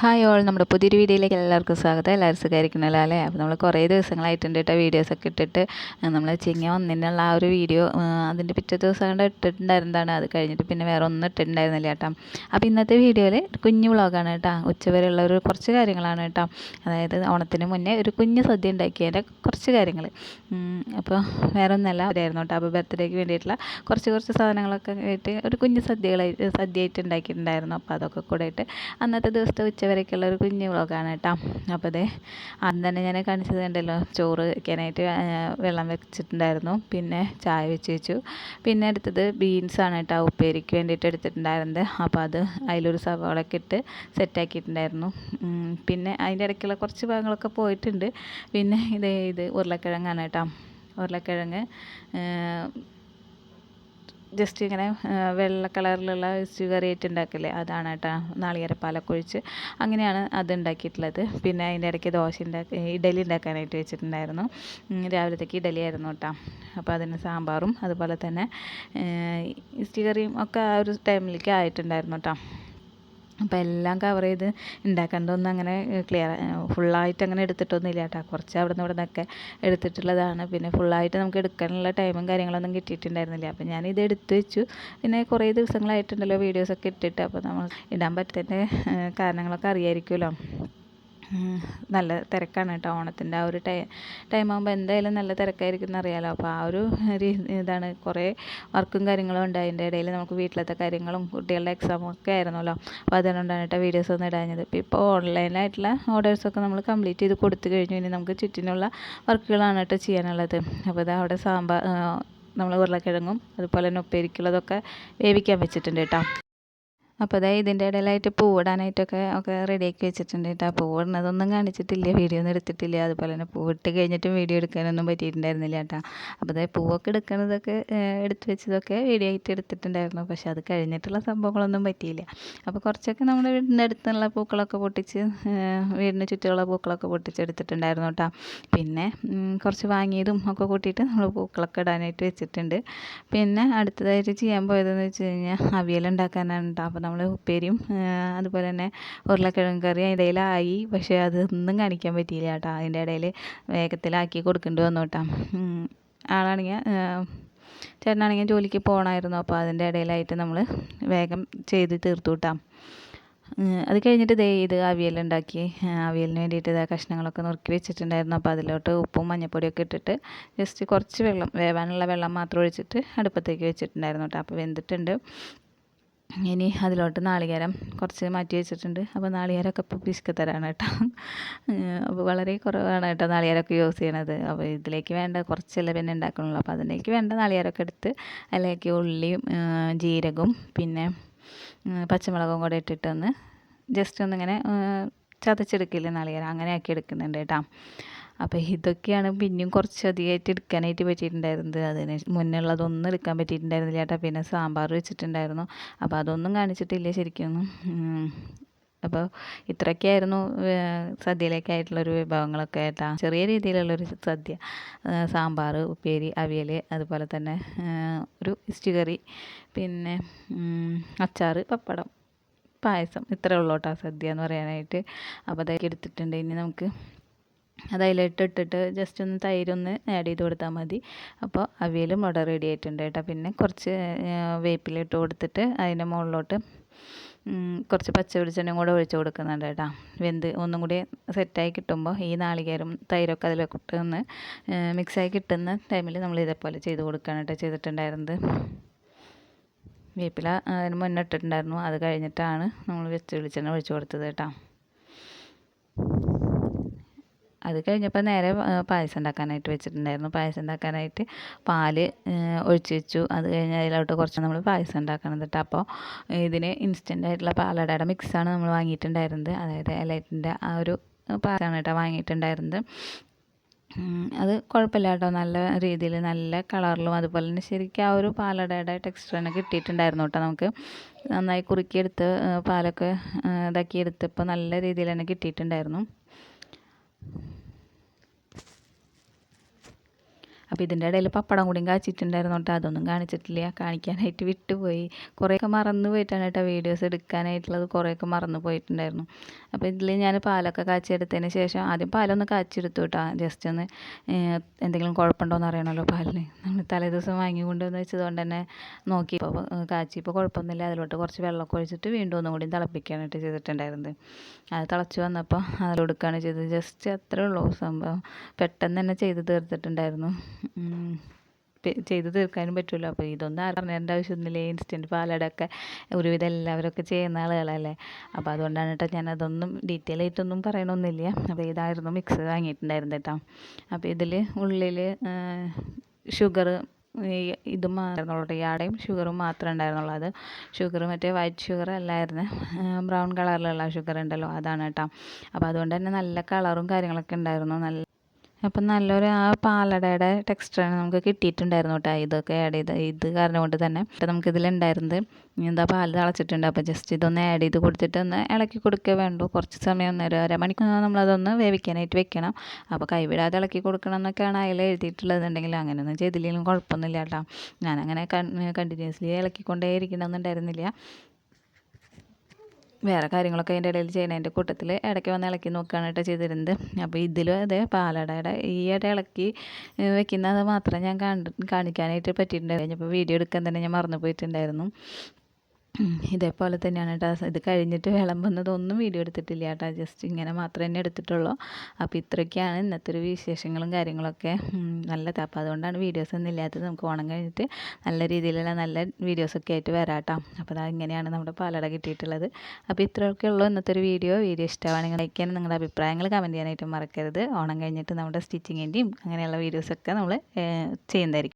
Hi all നമ്മുടെ പുതിയൊരു വീഡിയോയിലേക്ക് എല്ലാവർക്കും സ്വാഗതം. എല്ലാവരും സുഖമായിരിക്കണല്ലോ അല്ലേ? അപ്പോൾ നമ്മൾ കുറേ ദിവസങ്ങളായിട്ടുണ്ട് കേട്ടോ വീഡിയോസൊക്കെ ഇട്ടിട്ട്. നമ്മൾ ചിങ്ങ ഒന്നിനുള്ള ആ ഒരു വീഡിയോ അതിന്റെ പിറ്റേ ദിവസം കൊണ്ട് ഇട്ടിട്ടുണ്ടായിരുന്നതാണ്. അത് കഴിഞ്ഞിട്ട് പിന്നെ വേറെ ഒന്നും ഇട്ടിട്ടുണ്ടായിരുന്നില്ല കേട്ടോ. അപ്പോൾ ഇന്നത്തെ വീഡിയോയിൽ കുഞ്ഞു വ്ളോഗാണ് കേട്ടോ. ഉച്ചവരെയുള്ള ഒരു കുറച്ച് കാര്യങ്ങളാണ് കേട്ടോ. അതായത് ഓണത്തിന് മുന്നേ ഒരു കുഞ്ഞു സദ്യ ഉണ്ടാക്കിയതിന്റെ കുറച്ച് കാര്യങ്ങൾ. അപ്പോൾ വേറെ ഒന്നല്ല അവരായിരുന്നു കേട്ടോ. അപ്പോൾ ബർത്ത്ഡേക്ക് വേണ്ടിയിട്ടുള്ള കുറച്ച് കുറച്ച് സാധനങ്ങളൊക്കെ ആയിട്ട് ഒരു കുഞ്ഞു സദ്യകളായി സദ്യയായിട്ട് ഉണ്ടാക്കിയിട്ടുണ്ടായിരുന്നു. അപ്പോൾ അതൊക്കെ കൂടെ ആയിട്ട് അന്നത്തെ ദിവസത്തെ ഉച്ചവരേക്കുള്ള ഒരു കുഞ്ഞു വ്ളോഗാണ് കേട്ടോ. അപ്പോൾ അതെ അന്ന് തന്നെ ഞാൻ കാണിച്ചത് കണ്ടല്ലോ ചോറ് വയ്ക്കാനായിട്ട് വെള്ളം വെച്ചിട്ടുണ്ടായിരുന്നു. പിന്നെ ചായ വെച്ച് വെച്ചു. പിന്നെ എടുത്തത് ബീൻസാണ് കേട്ടോ ഉപ്പേരിക്ക് വേണ്ടിയിട്ട് എടുത്തിട്ടുണ്ടായിരുന്നത്. അപ്പോൾ അത് അതിലൊരു സവാളൊക്കെ ഇട്ട് സെറ്റാക്കിയിട്ടുണ്ടായിരുന്നു പിന്നെ അതിന്റെ ഇടയ്ക്കുള്ള കുറച്ച് ഭാഗങ്ങളൊക്കെ പോയിട്ടുണ്ട്. പിന്നെ ഇത് ഇത് ഉരുളക്കിഴങ്ങാണ് കേട്ടോ. ഉരുളക്കിഴങ്ങ് ജസ്റ്റ് ഇങ്ങനെ വെള്ള കളറിലുള്ള സ്റ്റൂ കറി ആയിട്ട് ഉണ്ടാക്കില്ലേ അതാണ് കേട്ടോ നാളികേര ഒഴിച്ച് അങ്ങനെയാണ് അത് ഉണ്ടാക്കിയിട്ടുള്ളത് പിന്നെ അതിന്റെ ഇടയ്ക്ക് ദോശ ഉണ്ടാക്കി ഇഡലി ഉണ്ടാക്കാനായിട്ട് വെച്ചിട്ടുണ്ടായിരുന്നു. രാവിലത്തേക്ക് ഇഡലി ആയിരുന്നു കേട്ടോ. അപ്പോൾ അതിന് സാമ്പാറും അതുപോലെ തന്നെ സ്റ്റൂ കറിയും ഒക്കെ ആ ഒരു ടൈമിലേക്ക് ആയിട്ടുണ്ടായിരുന്നു കേട്ടോ. അപ്പോൾ എല്ലാം കവർ ചെയ്ത് ഉണ്ടാക്കേണ്ടതൊന്നും അങ്ങനെ ക്ലിയർ ഫുള്ളായിട്ട് അങ്ങനെ എടുത്തിട്ടൊന്നുമില്ല കേട്ടോ. കുറച്ച് അവിടെ നിന്ന് ഇവിടെ നിന്നൊക്കെ എടുത്തിട്ടുള്ളതാണ്. പിന്നെ ഫുള്ളായിട്ട് നമുക്ക് എടുക്കാനുള്ള ടൈമും കാര്യങ്ങളൊന്നും കിട്ടിയിട്ടുണ്ടായിരുന്നില്ല. അപ്പോൾ ഇത് എടുത്ത് വെച്ചു. പിന്നെ കുറേ ദിവസങ്ങളായിട്ടുണ്ടല്ലോ വീഡിയോസൊക്കെ ഇട്ടിട്ട്. അപ്പോൾ നമ്മൾ ഇടാൻ പറ്റുന്നതിന്റെ കാരണങ്ങളൊക്കെ അറിയായിരിക്കുമല്ലോ. നല്ല തിരക്കാണ് കേട്ടോ ഓണത്തിന്റെ. ആ ഒരു ടൈം ടൈം ആകുമ്പോൾ എന്തായാലും നല്ല തിരക്കായിരിക്കും എന്നറിയാലോ. അപ്പോൾ ആ ഒരു ഇതാണ് കുറേ വർക്കും കാര്യങ്ങളും ഉണ്ട്. അതിന്റെ ഇടയിൽ നമുക്ക് വീട്ടിലത്തെ കാര്യങ്ങളും കുട്ടികളുടെ എക്സാമും ഒക്കെ ആയിരുന്നല്ലോ. അപ്പോൾ അതുകൊണ്ടാണ് കേട്ടോ വീഡിയോസ് ഒന്നും ഇടാഞ്ഞത്. ഇപ്പോൾ ഇപ്പോൾ ഓൺലൈനായിട്ടുള്ള ഓർഡേഴ്സൊക്കെ നമ്മൾ കംപ്ലീറ്റ് ചെയ്ത് കൊടുത്തു കഴിഞ്ഞു. ഇനി നമുക്ക് ചുറ്റിനുള്ള വർക്കുകളാണ് കേട്ടോ ചെയ്യാനുള്ളത്. അപ്പോൾ ഇത് അവിടെ സാമ്പാർ നമ്മൾ ഉരുളക്കിഴങ്ങും അതുപോലെ തന്നെ ഉപ്പേരിക്കുള്ളതൊക്കെ വേവിക്കാൻ വെച്ചിട്ടുണ്ട് കേട്ടോ. അപ്പോൾ അതായത് ഇതിന്റെ ഇടയിലായിട്ട് പൂവിടാനായിട്ടൊക്കെ ഒക്കെ റെഡിയാക്കി വെച്ചിട്ടുണ്ട് കേട്ടോ. പൂവിടുന്നതൊന്നും കാണിച്ചിട്ടില്ല വീഡിയോ ഒന്നും എടുത്തിട്ടില്ല. അതുപോലെ തന്നെ പൂവിട്ട് കഴിഞ്ഞിട്ടും വീഡിയോ എടുക്കാനൊന്നും പറ്റിയിട്ടുണ്ടായിരുന്നില്ല കേട്ടോ. അപ്പോൾ അതായത് പൂവൊക്കെ എടുക്കുന്നതൊക്കെ എടുത്തു വെച്ചതൊക്കെ വീഡിയോ ആയിട്ട് എടുത്തിട്ടുണ്ടായിരുന്നു. പക്ഷെ അത് കഴിഞ്ഞിട്ടുള്ള സംഭവങ്ങളൊന്നും പറ്റിയില്ല. അപ്പോൾ കുറച്ചൊക്കെ നമ്മുടെ വീടിന്റെ അടുത്തുള്ള പൂക്കളൊക്കെ പൊട്ടിച്ച് വീടിന് ചുറ്റുമുള്ള പൂക്കളൊക്കെ പൊട്ടിച്ചെടുത്തിട്ടുണ്ടായിരുന്നു കേട്ടോ. പിന്നെ കുറച്ച് വാങ്ങിയതും ഒക്കെ കൂട്ടിയിട്ട് നമ്മൾ പൂക്കളൊക്കെ ഇടാനായിട്ട് വെച്ചിട്ടുണ്ട്. പിന്നെ അടുത്തതായിട്ട് ചെയ്യാൻ പോയതെന്ന് വെച്ച് കഴിഞ്ഞാൽ അവിയൽ ഉണ്ടാക്കാനാണ് കേട്ടോ. അപ്പോൾ നമ്മൾ ഉപ്പേരിയും അതുപോലെ തന്നെ ഉരുളക്കിഴങ്ങ് കറി അതിന്റെ ഇടയിലായി. പക്ഷേ അതൊന്നും കാണിക്കാൻ പറ്റിയില്ല കേട്ടോ. അതിന്റെ ഇടയിൽ വേഗത്തിലാക്കി കൊടുക്കേണ്ടി വന്നു കേട്ടോ ആളാണെങ്കിൽ ചേട്ടനാണെങ്കിൽ ജോലിക്ക് പോകണമായിരുന്നു അപ്പോൾ അതിന്റെ ഇടയിലായിട്ട് നമ്മൾ വേഗം ചെയ്ത് തീർത്തു കേട്ടോ അത് കഴിഞ്ഞിട്ട് ദേ ഇത് അവിയലുണ്ടാക്കി അവിയലിന് വേണ്ടിയിട്ട് ഇതാ കഷ്ണങ്ങളൊക്കെ നുറുക്കി വെച്ചിട്ടുണ്ടായിരുന്നു. അപ്പോൾ അതിലോട്ട് ഉപ്പും മഞ്ഞപ്പൊടിയൊക്കെ ഇട്ടിട്ട് ജസ്റ്റ് കുറച്ച് വെള്ളം വേവാനുള്ള വെള്ളം മാത്രം ഒഴിച്ചിട്ട് അടുപ്പത്തേക്ക് വെച്ചിട്ടുണ്ടായിരുന്നു കേട്ടോ. അപ്പോൾ വെന്തിട്ടുണ്ട്. ഇനി അതിലോട്ട് നാളികേരം കുറച്ച് മാറ്റി വെച്ചിട്ടുണ്ട്. അപ്പോൾ നാളികേരമൊക്കെ ഇപ്പോൾ പിശുക്കത്തരാണ് കേട്ടോ. അപ്പോൾ വളരെ കുറവാണ് കേട്ടോ നാളികേരമൊക്കെ യൂസ് ചെയ്യണത്. അപ്പോൾ ഇതിലേക്ക് വേണ്ട കുറച്ചല്ലേ പിന്നെ ഉണ്ടാക്കണുള്ളൂ അപ്പോൾ അതിലേക്ക് വേണ്ട നാളികേരമൊക്കെ എടുത്ത് അതിലേക്ക് ഉള്ളിയും ജീരകവും പിന്നെ പച്ചമുളകും കൂടെ ഇട്ടിട്ടൊന്ന് ജസ്റ്റ് ഒന്നിങ്ങനെ ചതച്ചെടുക്കില്ല നാളികേരം? അങ്ങനെ ആക്കി എടുക്കുന്നുണ്ട് കേട്ടോ. അപ്പോൾ ഇതൊക്കെയാണ് പിന്നെയും കുറച്ച് അധികമായിട്ട് എടുക്കാനായിട്ട് പറ്റിയിട്ടുണ്ടായിരുന്നത്. അതിന് മുന്നേ ഉള്ളതൊന്നും എടുക്കാൻ പറ്റിയിട്ടുണ്ടായിരുന്നില്ല ചേട്ടാ. പിന്നെ സാമ്പാർ വെച്ചിട്ടുണ്ടായിരുന്നു. അപ്പോൾ അതൊന്നും കാണിച്ചിട്ടില്ല ശരിക്കും. അപ്പോൾ ഇത്രയൊക്കെയായിരുന്നു സദ്യയിലേക്കായിട്ടുള്ളൊരു വിഭവങ്ങളൊക്കെ ആയിട്ടാ. ചെറിയ രീതിയിലുള്ളൊരു സദ്യ. സാമ്പാർ ഉപ്പേരി അവിയൽ അതുപോലെ തന്നെ ഒരു ഇസ്റ്റു കറി പിന്നെ അച്ചാർ പപ്പടം പായസം. ഇത്രയേ ഉള്ളൂ കേട്ടോ സദ്യ എന്ന് പറയാനായിട്ട്. അപ്പോൾ അതൊക്കെ എടുത്തിട്ടുണ്ട്. ഇനി നമുക്ക് അത് അതിലിട്ട് ഇട്ടിട്ട് ജസ്റ്റ് ഒന്ന് തൈരൊന്ന് ആഡ് ചെയ്ത് കൊടുത്താൽ മതി. അപ്പോൾ അവിയലും ഇവിടെ റെഡി ആയിട്ടുണ്ട് കേട്ടോ. പിന്നെ കുറച്ച് വേപ്പിലിട്ട് കൊടുത്തിട്ട് അതിന്റെ മുകളിലോട്ട് കുറച്ച് പച്ച വെളിച്ചെണ്ണയും കൂടെ ഒഴിച്ച് കൊടുക്കുന്നുണ്ട് കേട്ടോ. വെന്ത് ഒന്നും കൂടി സെറ്റായി കിട്ടുമ്പോൾ ഈ നാളികേരം തൈരൊക്കെ അതിലൊക്കെ കിട്ടുന്ന മിക്സായി കിട്ടുന്ന ടൈമിൽ നമ്മൾ ഇതേപോലെ ചെയ്ത് കൊടുക്കുകയാണ് കേട്ടോ ചെയ്തിട്ടുണ്ടായിരുന്നത്. വേപ്പില അതിന് മുന്നേ ഇട്ടിട്ടുണ്ടായിരുന്നു. അത് കഴിഞ്ഞിട്ടാണ് നമ്മൾ വെച്ച് വെളിച്ചെണ്ണ ഒഴിച്ച് കൊടുത്തത് കേട്ടോ. അത് കഴിഞ്ഞപ്പോൾ നേരെ പായസം ഉണ്ടാക്കാനായിട്ട് വെച്ചിട്ടുണ്ടായിരുന്നു. പായസം ഉണ്ടാക്കാനായിട്ട് പാൽ ഒഴിച്ച് വെച്ചു. അത് കഴിഞ്ഞ് അതിലോട്ട് കുറച്ച് നമ്മൾ പായസം ഉണ്ടാക്കണം കേട്ടോ അപ്പോൾ ഇതിന് ഇൻസ്റ്റന്റ് ആയിട്ടുള്ള പാലടയുടെ മിക്സാണ് നമ്മൾ വാങ്ങിയിട്ടുണ്ടായിരുന്നത്. അതായത് എലൈറ്റിന്റെ ആ ഒരു പാലാണ് കേട്ടോ വാങ്ങിയിട്ടുണ്ടായിരുന്നത്. അത് കുഴപ്പമില്ല കേട്ടോ. നല്ല രീതിയിൽ നല്ല കളറിലും അതുപോലെ തന്നെ ശരിക്കും ആ ഒരു പാലടയുടെ ടെക്സ്ചർ തന്നെ കിട്ടിയിട്ടുണ്ടായിരുന്നു കേട്ടോ നമുക്ക്. നന്നായി കുറുക്കിയെടുത്ത് പാലൊക്കെ ഇതാക്കിയെടുത്തപ്പോൾ നല്ല രീതിയിൽ തന്നെ കിട്ടിയിട്ടുണ്ടായിരുന്നു. അപ്പോൾ ഇതിന്റെ ഇടയിൽ പപ്പടം കൂടിയും കാച്ചിട്ടുണ്ടായിരുന്നു കേട്ടോ. അതൊന്നും കാണിച്ചിട്ടില്ല. കാണിക്കാനായിട്ട് വിട്ടുപോയി. കുറേയൊക്കെ മറന്നു പോയിട്ടാണ് കേട്ടോ വീഡിയോസ് എടുക്കാനായിട്ടുള്ളത്. കുറേയൊക്കെ മറന്നു പോയിട്ടുണ്ടായിരുന്നു. അപ്പോൾ ഇതിൽ ഞാൻ പാലൊക്കെ കാച്ചിയെടുത്തതിന് ശേഷം ആദ്യം പാലൊന്ന് കാച്ചിയെടുത്തു കേട്ടോ. ജസ്റ്റ് ഒന്ന് എന്തെങ്കിലും കുഴപ്പമുണ്ടോ എന്ന് അറിയണമല്ലോ പാലിന്. നമ്മൾ തലേ ദിവസം വാങ്ങി കൊണ്ടുവന്ന് വെച്ചതുകൊണ്ട് തന്നെ നോക്കി ഇപ്പോൾ കാച്ചി ഇപ്പോൾ കുഴപ്പമൊന്നുമില്ല. അതിലോട്ട് കുറച്ച് വെള്ളമൊക്കെ ഒഴിച്ചിട്ട് വീണ്ടും ഒന്നും കൂടി തിളപ്പിക്കാനായിട്ട് ചെയ്തിട്ടുണ്ടായിരുന്നത്. അത് തിളച്ച് വന്നപ്പോൾ അതിലൊടുക്കുകയാണ് ചെയ്തത്. ജസ്റ്റ് അത്രേ ഉള്ളൂ സംഭവം. പെട്ടെന്ന് തന്നെ ചെയ്ത് തീർത്തിട്ടുണ്ടായിരുന്നു. ചെയ്ത് തീർക്കാനും പറ്റുമല്ലോ അപ്പോൾ ഇതൊന്നും ആരും അറിയേണ്ട ആവശ്യമൊന്നുമില്ല. ഇൻസ്റ്റന്റ് പാലടൊക്കെ ഒരുവിധം എല്ലാവരൊക്കെ ചെയ്യുന്ന ആളുകളല്ലേ. അപ്പോൾ അതുകൊണ്ടാണ് കേട്ടോ ഞാൻ അതൊന്നും ഡീറ്റെയിൽ ആയിട്ടൊന്നും പറയണമെന്നില്ല അപ്പോൾ ഇതായിരുന്നു മിക്സ് വാങ്ങിയിട്ടുണ്ടായിരുന്നത് കേട്ടോ അപ്പോൾ ഇതിൽ ഉള്ളിൽ ഷുഗർ ഇത് മാത്രമുള്ളൂ ഈ ആടയും ഷുഗറും മാത്രമേ ഉണ്ടായിരുന്നുള്ളൂ അത്. ഷുഗർ മറ്റേ വൈറ്റ് ഷുഗർ അല്ലായിരുന്നു. ബ്രൗൺ കളറിലുള്ള ഷുഗർ ഉണ്ടല്ലോ. അതാണ് കേട്ടോ അപ്പോൾ അതുകൊണ്ട് തന്നെ നല്ല കളറും കാര്യങ്ങളൊക്കെ ഉണ്ടായിരുന്നു. നല്ല അപ്പം നല്ലൊരു ആ പാലടയുടെ ടെക്സ്ചറാണ് നമുക്ക് കിട്ടിയിട്ടുണ്ടായിരുന്നു കേട്ടോ. ഇതൊക്കെ ആഡ് ചെയ്ത് ഇത് കാരണം കൊണ്ട് തന്നെ. അപ്പം ഇതിലുണ്ടായിരുന്നത് എന്താ പാൽ തിളച്ചിട്ടുണ്ട്. അപ്പോൾ ജസ്റ്റ് ഇതൊന്ന് ആഡ് ചെയ്ത് കൊടുത്തിട്ട് ഒന്ന് ഇളക്കി കൊടുക്കുക വേണ്ടു. കുറച്ച് സമയം ഒന്ന് ഒരു അരമണിക്കൂർ നമ്മളതൊന്ന് വേവിക്കാനായിട്ട് വെക്കണം. അപ്പോൾ കൈവിടാതെ ഇളക്കി കൊടുക്കണം എന്നൊക്കെയാണ് അതിൽ എഴുതിയിട്ടുള്ളതെന്നുണ്ടെങ്കിൽ അങ്ങനെയൊന്നും ചെയ്തില്ലെങ്കിലും കുഴപ്പമൊന്നുമില്ല കേട്ടോ. ഞാനങ്ങനെ കണ്ടിന്യൂസ്ലി ഇളക്കിക്കൊണ്ടേ ഇരിക്കണമെന്നുണ്ടായിരുന്നില്ല വേറെ കാര്യങ്ങളൊക്കെ അതിന്റെ ഇടയിൽ ചെയ്യുന്നതിന്റെ കൂട്ടത്തിൽ ഇടയ്ക്ക് വന്ന് ഇളക്കി നോക്കുകയാണ് കേട്ടോ ചെയ്തിരുന്നത്. അപ്പോൾ ഇതിലും അതെ പാലടയുടെ ഈ ഇട ഇളക്കി വെക്കുന്നത് മാത്രം ഞാൻ കാണിക്കാനായിട്ട് പറ്റിയിട്ടുണ്ടായിരുന്നു. കഴിഞ്ഞപ്പോൾ വീഡിയോ എടുക്കാൻ തന്നെ ഞാൻ മറന്നു പോയിട്ടുണ്ടായിരുന്നു ഇതേപോലെ തന്നെയാണ് കേട്ടോ ഇത് കഴിഞ്ഞിട്ട് വിളമ്പുന്നതൊന്നും വീഡിയോ എടുത്തിട്ടില്ല കേട്ടോ ജസ്റ്റ് ഇങ്ങനെ മാത്രമേ തന്നെ എടുത്തിട്ടുള്ളൂ. അപ്പോൾ ഇത്രയൊക്കെയാണ് ഇന്നത്തെ ഒരു വിശേഷങ്ങളും കാര്യങ്ങളൊക്കെ. നല്ലത്. അപ്പോൾ അതുകൊണ്ടാണ് വീഡിയോസ് ഒന്നും ഇല്ലാത്തത്. നമുക്ക് ഓണം കഴിഞ്ഞിട്ട് നല്ല രീതിയിലുള്ള നല്ല വീഡിയോസൊക്കെ ആയിട്ട് വരാം കേട്ടോ അപ്പോൾ അത് ഇങ്ങനെയാണ് നമ്മുടെ പാലട കിട്ടിയിട്ടുള്ളത്. അപ്പോൾ ഇത്രയൊക്കെ ഉള്ളൂ ഇന്നത്തെ ഒരു വീഡിയോ വീഡിയോ ഇഷ്ടമാണെങ്കിൽ ലൈക്ക് നിങ്ങളുടെ അഭിപ്രായങ്ങൾ കമന്റ് ചെയ്യാനായിട്ട് മറക്കരുത്. ഓണം കഴിഞ്ഞിട്ട് നമ്മുടെ സ്റ്റിച്ചിങ്ങിന്റെയും അങ്ങനെയുള്ള വീഡിയോസൊക്കെ നമ്മൾ ചെയ്യുന്നതായിരിക്കും.